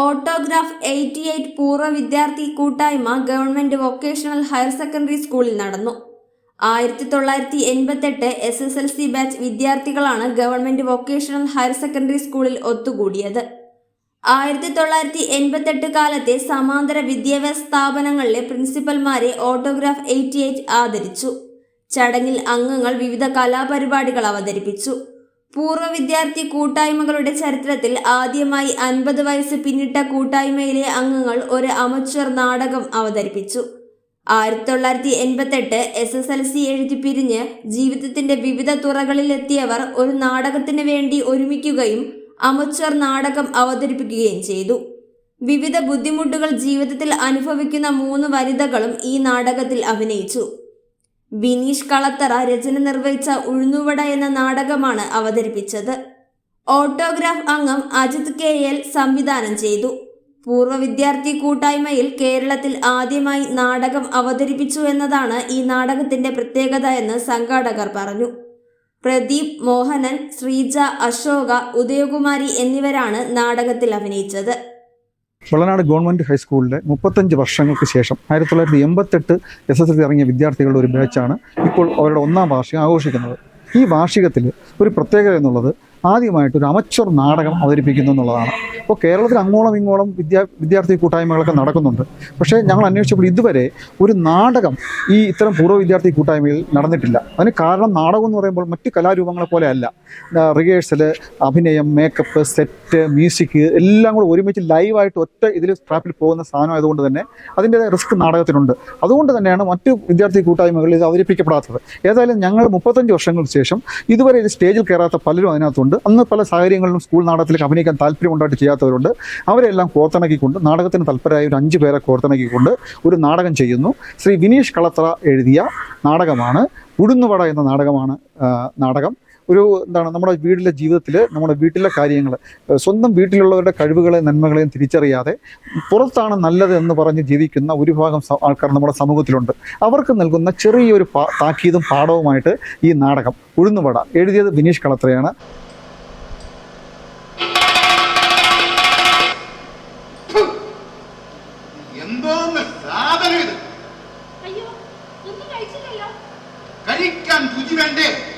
Autograph eighty eight പൂർവ വിദ്യാർത്ഥി കൂട്ടായ്മ ഗവൺമെന്റ് വൊക്കേഷണൽ ഹയർ സെക്കൻഡറി സ്കൂളിൽ നടന്നു. ആയിരത്തി തൊള്ളായിരത്തി എൺപത്തെട്ട് S S L C batch വിദ്യാർത്ഥികളാണ് ഗവൺമെന്റ് വൊക്കേഷണൽ ഹയർ സെക്കൻഡറി സ്കൂളിൽ ഒത്തുകൂടിയത്. ആയിരത്തി തൊള്ളായിരത്തി എൺപത്തെട്ട് കാലത്തെ സമാന്തര വിദ്യാഭ്യാസ സ്ഥാപനങ്ങളിലെ പ്രിൻസിപ്പൽമാരെ ഓട്ടോഗ്രാഫ് എയ്റ്റി എയ്റ്റ് ആദരിച്ചു. ചടങ്ങിൽ അംഗങ്ങൾ വിവിധ കലാപരിപാടികൾ അവതരിപ്പിച്ചു. പൂർവ വിദ്യാർത്ഥി കൂട്ടായ്മകളുടെ ചരിത്രത്തിൽ ആദ്യമായി അൻപത് വയസ്സ് പിന്നിട്ട കൂട്ടായ്മയിലെ അംഗങ്ങൾ ഒരു അമച്വർ നാടകം അവതരിപ്പിച്ചു. ആയിരത്തി തൊള്ളായിരത്തി എൺപത്തെട്ട് എസ് എസ് എൽ സി എഴുതി പിരിഞ്ഞ് ജീവിതത്തിന്റെ വിവിധ തുറകളിലെത്തിയവർ ഒരു നാടകത്തിന് വേണ്ടി ഒരുമിക്കുകയും അമച്വർ നാടകം അവതരിപ്പിക്കുകയും ചെയ്തു. വിവിധ ബുദ്ധിമുട്ടുകൾ ജീവിതത്തിൽ അനുഭവിക്കുന്ന മൂന്ന് വനിതകളും ഈ നാടകത്തിൽ അഭിനയിച്ചു. ബിനീഷ് കളത്തറ രചന നിർവഹിച്ച ഉഴുന്നുവട എന്ന നാടകമാണ് അവതരിപ്പിച്ചത്. ഓട്ടോഗ്രാഫ് അംഗം അജിത് കെ എൽ സംവിധാനം ചെയ്തു. പൂർവ വിദ്യാർത്ഥി കൂട്ടായ്മയിൽ കേരളത്തിൽ ആദ്യമായി നാടകം അവതരിപ്പിച്ചു എന്നതാണ് ഈ നാടകത്തിന്റെ പ്രത്യേകത എന്ന് സംഘാടകർ പറഞ്ഞു. പ്രദീപ് മോഹനൻ ശ്രീജ അശോക ഉദയകുമാരി എന്നിവരാണ് നാടകത്തിൽ അഭിനയിച്ചത്. വെള്ളനാട് ഗവൺമെന്റ് ഹൈസ്കൂളിലെ മുപ്പത്തഞ്ച് വർഷങ്ങൾക്ക് ശേഷം ആയിരത്തി തൊള്ളായിരത്തി എൺപത്തെട്ട് എസ് എസ് എൽ സി ഇറങ്ങിയ വിദ്യാർത്ഥികളുടെ ഒരു ബാച്ചാണ് ഇപ്പോൾ അവരുടെ ഒന്നാം വാർഷികം ആഘോഷിക്കുന്നത്. ഈ വാർഷികത്തിൽ ഒരു പ്രത്യേകത എന്നുള്ളത് ആദ്യമായിട്ട് ഒരു അമച്ചർ നാടകം അവതരിപ്പിക്കുന്നു എന്നുള്ളതാണ്. അപ്പോൾ കേരളത്തിൽ അങ്ങോളം ഇങ്ങോളം വിദ്യാ വിദ്യാർത്ഥി കൂട്ടായ്മകളൊക്കെ നടക്കുന്നുണ്ട്. പക്ഷേ ഞങ്ങൾ അന്വേഷിച്ചപ്പോൾ ഇതുവരെ ഒരു നാടകം ഈ ഇത്തരം പൂർവ വിദ്യാർത്ഥി കൂട്ടായ്മയിൽ നടന്നിട്ടില്ല. അതിന് കാരണം നാടകം എന്ന് പറയുമ്പോൾ മറ്റ് കലാരൂപങ്ങളെ പോലെ അല്ല. റിഹേഴ്സൽ അഭിനയം മേക്കപ്പ് സെറ്റ് മ്യൂസിക് എല്ലാം കൂടെ ഒരുമിച്ച് ലൈവായിട്ട് ഒറ്റ ഇതിൽ ട്രാപ്പിൽ പോകുന്ന സാധനം ആയതുകൊണ്ട് തന്നെ അതിന്റെതായ റിസ്ക് നാടകത്തിനുണ്ട്. അതുകൊണ്ട് തന്നെയാണ് മറ്റ് വിദ്യാർത്ഥി കൂട്ടായ്മകളിൽ ഇത് അവതരിപ്പിക്കപ്പെടാത്തത്. ഏതായാലും ഞങ്ങൾ മുപ്പത്തഞ്ച് വർഷങ്ങൾക്ക് ശേഷം ഇതുവരെ ഇത് സ്റ്റേജിൽ കയറാത്ത പലരും അതിനകത്തുണ്ട്. അന്ന് പല സാഹചര്യങ്ങളിലും സ്കൂൾ നാടകത്തിലേക്ക് അഭിനയിക്കാൻ താല്പര്യമുണ്ടായിട്ട് ചെയ്യാത്തവരുണ്ട്. അവരെല്ലാം കോർത്തിണക്കിക്കൊണ്ട് നാടകത്തിന് തൽപരമായ ഒരു അഞ്ച് പേരെ കോർത്തിണക്കിക്കൊണ്ട് ഒരു നാടകം ചെയ്യുന്നു. ശ്രീ വിനീഷ് കളത്ര എഴുതിയ നാടകമാണ്. ഉഴുന്നുവട എന്ന നാടകമാണ് നാടകം. ഒരു എന്താണ് നമ്മുടെ വീടിലെ ജീവിതത്തിൽ നമ്മുടെ വീട്ടിലെ കാര്യങ്ങൾ സ്വന്തം വീട്ടിലുള്ളവരുടെ കഴിവുകളെ നന്മകളെയും തിരിച്ചറിയാതെ പുറത്താണ് നല്ലത് എന്ന് പറഞ്ഞ് ജീവിക്കുന്ന ഒരു ഭാഗം ആൾക്കാർ നമ്മുടെ സമൂഹത്തിലുണ്ട്. അവർക്ക് നൽകുന്ന ചെറിയൊരു പാ താക്കീതും പാഠവുമായിട്ട് ഈ നാടകം ഉഴുന്നുവട. എഴുതിയത് ബിനീഷ് കളത്രയാണ്. എന്തോന്ന് സാധനം ഇത്? അയ്യോ ഒന്നും കഴിച്ചില്ലല്ലോ. കഴിക്കാൻ രുചി വേണ്ടേ?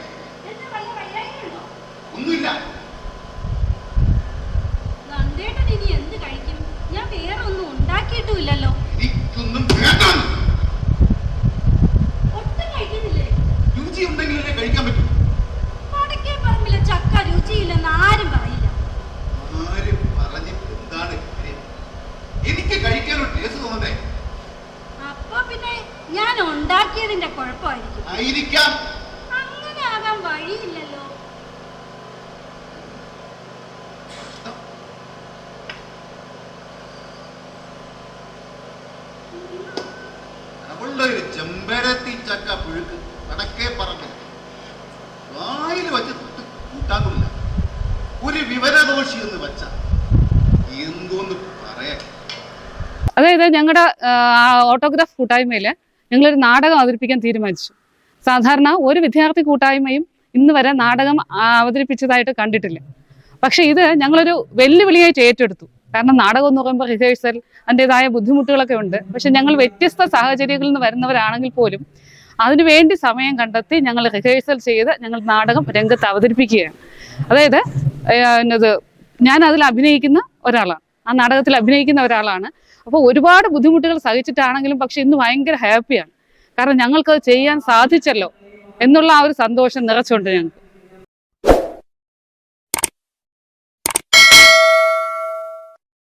ഞാൻ ഉണ്ടാക്കിയതിന്റെ കുഴപ്പമായിരിക്കും. ആയിരിക്കാം. അങ്ങനെ ആകാൻ വഴിയില്ലല്ലോ. അവളുടെ ഒരു ചെമ്പരത്തി ചക്ക പുഴുക്ക് വടക്കേ പറഞ്ഞു വായിൽ വച്ച് തൊട്ട് ഒരു വിവരദോഷി എന്ന് വച്ച എന്തോന്ന് പറയാ അതായത് ഞങ്ങളുടെ ഓട്ടോഗ്രാഫ് കൂട്ടായ്മയിൽ ഞങ്ങളൊരു നാടകം അവതരിപ്പിക്കാൻ തീരുമാനിച്ചു. സാധാരണ ഒരു വിദ്യാർത്ഥി കൂട്ടായ്മയും ഇന്ന് വരെ നാടകം അവതരിപ്പിച്ചതായിട്ട് കണ്ടിട്ടില്ല. പക്ഷെ ഇത് ഞങ്ങളൊരു വെല്ലുവിളിയായിട്ട് ഏറ്റെടുത്തു. കാരണം നാടകം എന്ന് പറയുമ്പോൾ റിഹേഴ്സൽ അതിന്റെതായ ബുദ്ധിമുട്ടുകളൊക്കെ ഉണ്ട്. പക്ഷെ ഞങ്ങൾ വ്യത്യസ്ത സാഹചര്യങ്ങളിൽ നിന്ന് വരുന്നവരാണെങ്കിൽ പോലും അതിനുവേണ്ടി സമയം കണ്ടെത്തി ഞങ്ങൾ റിഹേഴ്സൽ ചെയ്ത് ഞങ്ങൾ നാടകം രംഗത്ത് അവതരിപ്പിക്കുകയാണ്. അതായത് അതിൽ അഭിനയിക്കുന്ന ഒരാളാണ്. ആ നാടകത്തിൽ അഭിനയിക്കുന്ന ഒരാളാണ്. അപ്പോൾ ഒരുപാട് ബുദ്ധിമുട്ടുകൾ സഹിച്ചിട്ടാണെങ്കിലും പക്ഷെ ഇന്ന് ഭയങ്കര ഹാപ്പിയാണ് കാരണം ഞങ്ങൾക്കത് ചെയ്യാൻ സാധിച്ചല്ലോ എന്നുള്ള ആ ഒരു സന്തോഷം നിറച്ചുകൊണ്ട് ഞങ്ങൾക്ക്.